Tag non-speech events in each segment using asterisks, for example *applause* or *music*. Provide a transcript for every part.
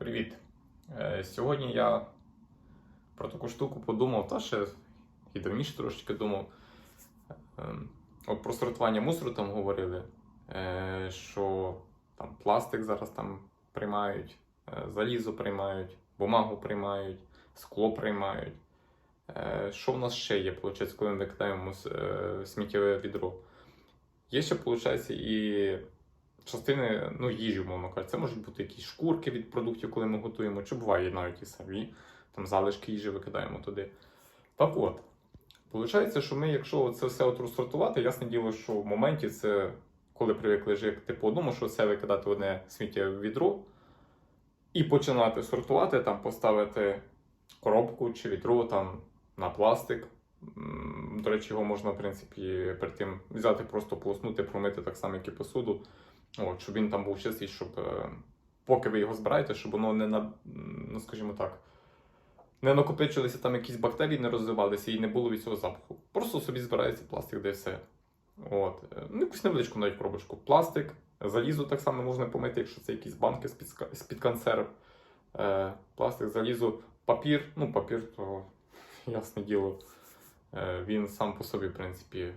Привіт! Е, Сьогодні я про таку штуку подумав, та ще і давніше трошечки думав. Ем, От про сортування мусору там говорили, е, що там пластик зараз там приймають, е, залізо приймають, бумагу приймають, скло приймають. Що в нас ще є, виходить, коли ми викидаємо сміттєве відро? Є ще, виходить, і частини ну, їжі, умовно кажучи. Це можуть бути якісь шкурки від продуктів, коли ми готуємо, чи буває навіть і самі там залишки їжі викидаємо туди. Так от, виходить, що ми, якщо це все от розсортувати, ясне діло, що в моменті це, коли привикли жити по одному, що все викидати в одне сміттєве відро, і починати сортувати, там поставити коробку чи відро там на пластик. До речі, його можна, в принципі, перед тим взяти, просто полоснути, промити так само, як і посуду. От, щоб він там був чистий, щоб е, поки ви його збираєте, щоб воно не на, ну скажімо так, не накопичилися там якісь бактерії, не розвивалися і не було від цього запаху. Просто собі збирається пластик, де все. От. Е, Ну, якусь невеличку навіть коробочку. Пластик, залізо так само можна помити, якщо це якісь банки з-під консерв. Е, пластик, залізо, папір. Ну, папір, то ясне діло. Е, він сам по собі, в принципі,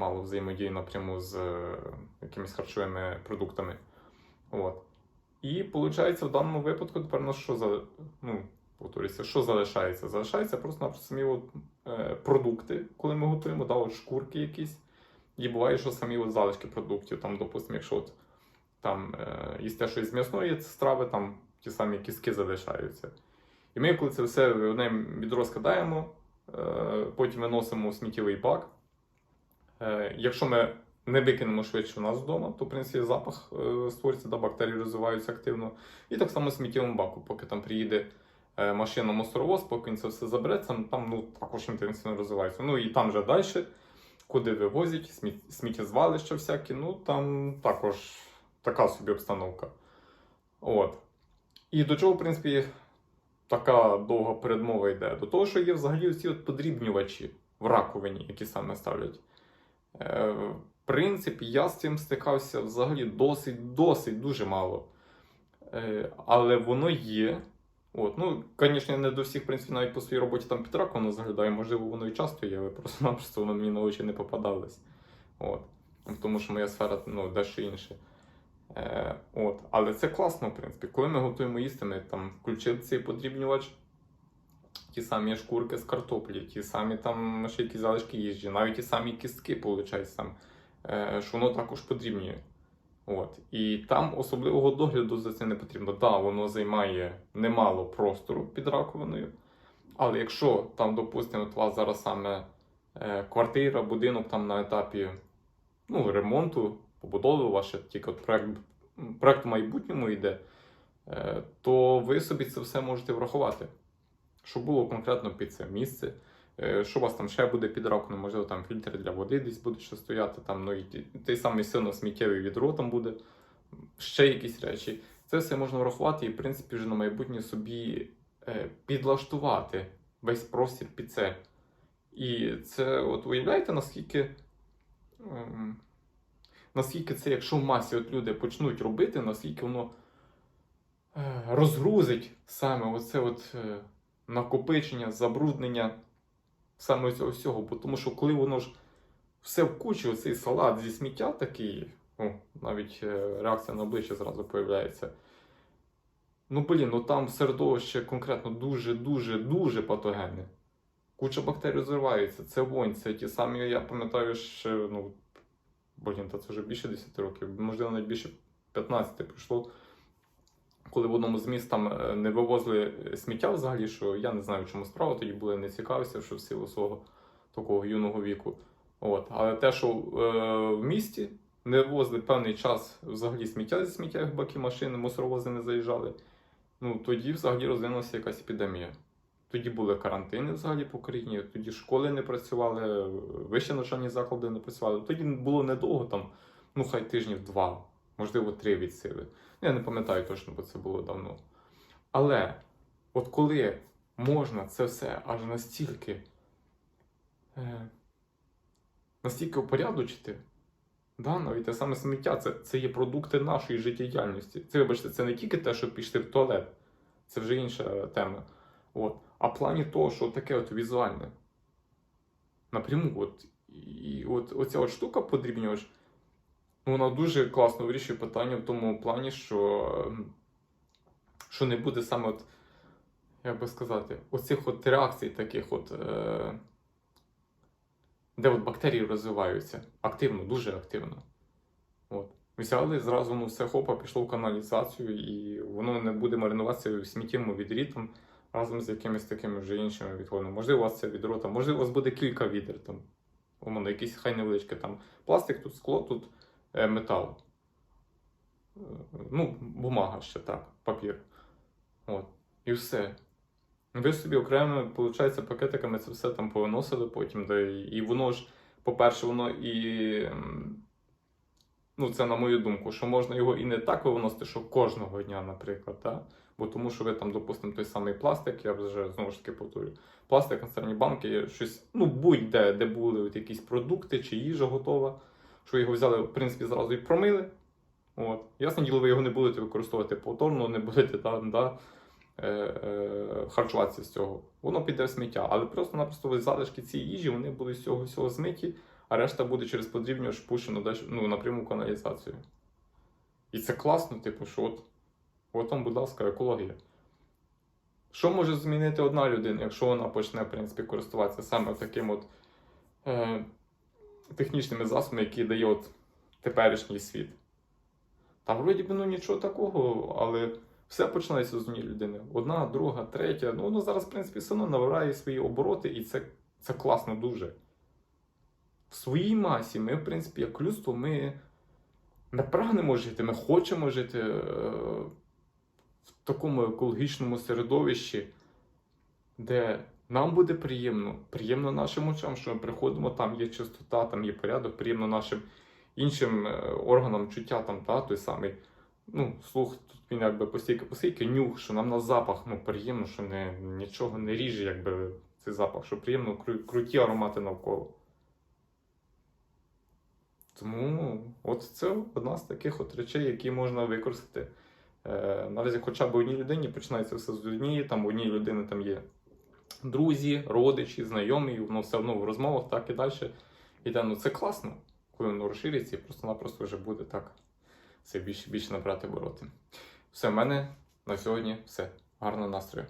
мало взаємодіє напряму з е, якимись харчовими продуктами. От. І виходить, в даному випадку тепер нас що за. Ну, повторюся, що залишається? Залишається просто самі от, е, продукти, коли ми готуємо, да, от шкурки якісь. І буває, що самі от залишки продуктів, там, допустимо, якщо от, там е, їсте щось з м'ясної страви, там ті самі кістки залишаються. І ми, коли це все в одне відро скидаємо, е, потім виносимо у сміттєвий бак. Е, якщо ми не викинемо швидше у нас вдома, то в принципі запах е, створюється, да, бактерії розвиваються активно. І так само сміттєвому баку, поки там приїде е, машина мусоровоз, поки він це все забере, там, там ну, також інтенсивно розвивається. Ну і там вже далі, куди вивозять, сміт, сміттєзвалища всякі, ну там також така собі обстановка. От. І до чого, в принципі, така довга передмова йде? До того, що є взагалі оці от подрібнювачі в раковині, які саме ставлять. Е, в принципі, я з цим стикався взагалі досить, досить дуже мало. Е, але воно є. От, ну, звісно, не до всіх, в навіть по своїй роботі там під раком заглядаю, можливо, воно і часто є, але просто-напросто *laughs* воно мені на очі не попадалось. От. Тому що моя сфера ну, дещо інше. Е, от. Але це класно, в принципі. Коли ми готуємо їсти, ми там включили цей подрібнювач, ті самі шкурки з картоплі, ті самі там ще якісь залишки їжі, навіть ті самі кістки, виходить, там, е, що воно також подрібнює. От. І там особливого догляду за це не потрібно. Так, да, воно займає немало простору під раковиною. Але якщо там, допустимо, у вас зараз саме е, квартира, будинок там на етапі ну, ремонту, побудови, ваше тільки от проект, проект в майбутньому йде, е, то ви собі це все можете врахувати. Що було конкретно під це місце, е, що у вас там ще буде під раковиною, можливо, там фільтр для води десь буде ще стояти, там, ну і той самий сильно сміттєвий відро там буде, ще якісь речі. Це все можна врахувати і, в принципі, вже на майбутнє собі е, підлаштувати весь простір під це. І це, от уявляєте, наскільки. ем, Наскільки це, якщо в масі от люди почнуть робити, наскільки воно е, розгрузить саме оце от накопичення, забруднення саме цього всього. Бо Тому що коли воно ж все в кучі, оцей салат зі сміття такий, о, навіть е, реакція на обличчя зразу появляється. Ну, блін, ну там середовище конкретно дуже-дуже дуже патогенне. Куча бактерій розвивається, це вонь, це ті самі, я пам'ятаю, ще, ну, блін, та це вже більше 10 років, можливо, навіть більше 15 пройшло. Коли в одному з міст там е, не вивозили сміття взагалі, що я не знаю, в чому справа, тоді були не цікавився, що в силу свого такого юного віку. От. Але те, що е, в місті не вивозили певний час взагалі сміття зі сміттєвих баків машини, мусоровози не заїжджали, ну тоді взагалі розвинулася якась епідемія. Тоді були карантини взагалі по країні, тоді школи не працювали, вищі навчальні заклади не працювали. Тоді було недовго, там, ну хай тижнів два, можливо, три від сили. Ну, Я не пам'ятаю точно, бо це було давно. Але от коли можна це все аж настільки, е, настільки упорядочити, да, навіть те саме сміття, це, це є продукти нашої життєдіяльності. Це, вибачте, це не тільки те, що пішли в туалет. це вже інша тема. От. А в плані того, що таке от візуальне. Напряму, от, і от оця от штука подрібнювач, ну, вона дуже класно вирішує питання в тому плані, що, ем, що не буде саме, от, як би сказати, оцих от реакцій таких от. Е, де от бактерії розвиваються активно, дуже активно. От. Взяли зразу ну, все хопа, пішло в каналізацію, і воно не буде маринуватися в сміттєвому відрі разом з якимись такими вже іншими відходами. Можливо, у вас це відро, там, можливо, у вас буде кілька відер, там, умовно, якісь хай невеличкі там пластик, тут скло, тут метал. Е, Ну, бумага ще так, папір. От. І все. Ви собі окремо, виходить, пакетиками це все там повиносили потім. Де, і воно ж, по-перше, воно і. Ну, це на мою думку, що можна його і не так виносити, що кожного дня, наприклад. Та? Бо тому що ви там, допустимо, той самий пластик, я вже знову ж таки повторюю, пластик, консервні банки, щось, ну будь-де, де були от якісь продукти чи їжа готова, що його взяли, в принципі, зразу і промили. От. Ясно діло, ви його не будете використовувати повторно, не будете там, да, е, е, харчуватися з цього. Воно піде в сміття. Але просто-напросто залишки цієї їжі вони будуть з цього всього змиті, а решта буде через подрібнювач пущено ну, напряму каналізацію. І це класно, типу, що от, от там, будь ласка, екологія. Що може змінити одна людина, якщо вона почне, в принципі, користуватися саме таким от е, технічними засобами, які дає от теперішній світ? Та вроді би ну нічого такого, але все починається з однієї людини. Одна, друга, третя. Ну воно зараз, в принципі, все одно набирає свої обороти, і це, це класно дуже. В своїй масі ми, в принципі, як людство, ми не прагнемо жити, ми хочемо жити е, в такому екологічному середовищі, де нам буде приємно, приємно нашим очам, що ми приходимо, там є чистота, там є порядок, приємно нашим іншим е, органам чуття, там, та, той самий, ну, слух, тут він якби постійки, постійки, нюх, що нам на запах ну, приємно, що не, нічого не ріже, якби цей запах, що приємно кру- круті аромати навколо. Тому от це одна з таких от речей, які можна використати. Е, наразі хоча б одній людині починається все з однієї, там у однієї людини там є друзі, родичі, знайомі, воно все одно в розмовах так і далі. Іде, ну це класно, коли воно розшириться, і просто-напросто вже буде так все більше більше набрати обороти. Все, в мене на сьогодні все. Гарного настрою.